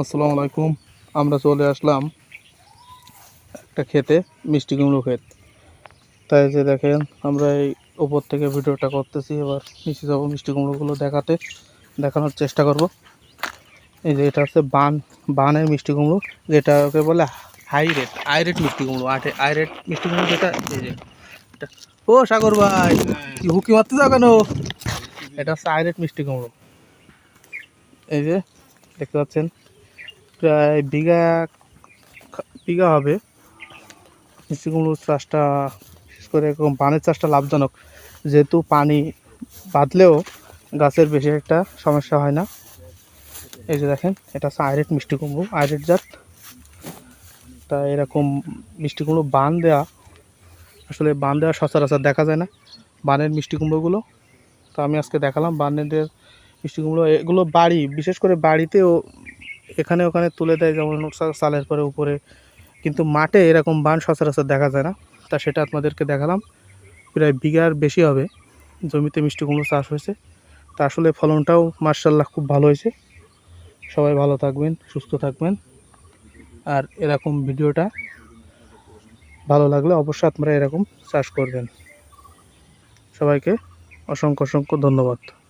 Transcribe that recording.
আসসালামু আলাইকুম। আমরা চলে আসলাম একটা খেতে মিষ্টি কুমড়ো ক্ষেত। তাই যে দেখেন, আমরা এই উপর থেকে ভিডিওটা করতেছি, এবার নিচে যাব মিষ্টি কুমড়োগুলো দেখাতে, দেখানোর চেষ্টা করব। এই যে এটা হচ্ছে বান, বানের মিষ্টি কুমড়ো যেটাকে বলে হাই রেট হাই রেট মিষ্টি কুমড়ো, আটে হাই রেট মিষ্টি কুমড়ো যেটা, এই যে ও সাগর ভাই, কি হুকি মারতে যাও কেন? এটা হচ্ছে হাই রেট মিষ্টি কুমড়ো। এই যে, দেখতে পাচ্ছেন প্রায় বিঘা বিঘা হবে। মিষ্টি কুমড়োর চাষটা বিশেষ করে এরকম পানের চাষটা লাভজনক। যেহেতু পানি বাঁধলেও গাছের বেশি একটা সমস্যা হয় না। এই যে দেখেন, এটা হচ্ছে আইরেট মিষ্টি কুমড়ো আইরেট জাত। তা এরকম মিষ্টি কুমড়ো বান দেওয়া আসলে বান দেওয়া সচরাচর দেখা যায় না, বানের মিষ্টি কুমড়োগুলো তো আমি আজকে দেখালাম বানের মিষ্টি কুমড়ো এগুলো বাড়ি, বিশেষ করে বাড়িতেও এখানে ওখানে তুলে দেয় যেমন চালের পরে উপরে। কিন্তু মাঠে এরকম বান সচরাচর দেখা যায় না। তা সেটা আপনাদেরকে দেখালাম। প্রায় বিঘার বেশি হবে। জমিতে মিষ্টি কুমড়ো চাষ হয়েছে। তা আসলে ফলনটাও মার্শাল্লাহ খুব ভালো হয়েছে। সবাই ভালো থাকবেন, সুস্থ থাকবেন। আর এরকম ভিডিওটা ভালো লাগলে অবশ্যই আপনারা এরকম চাষ করবেন। সবাইকে অসংখ্য অসংখ্য ধন্যবাদ।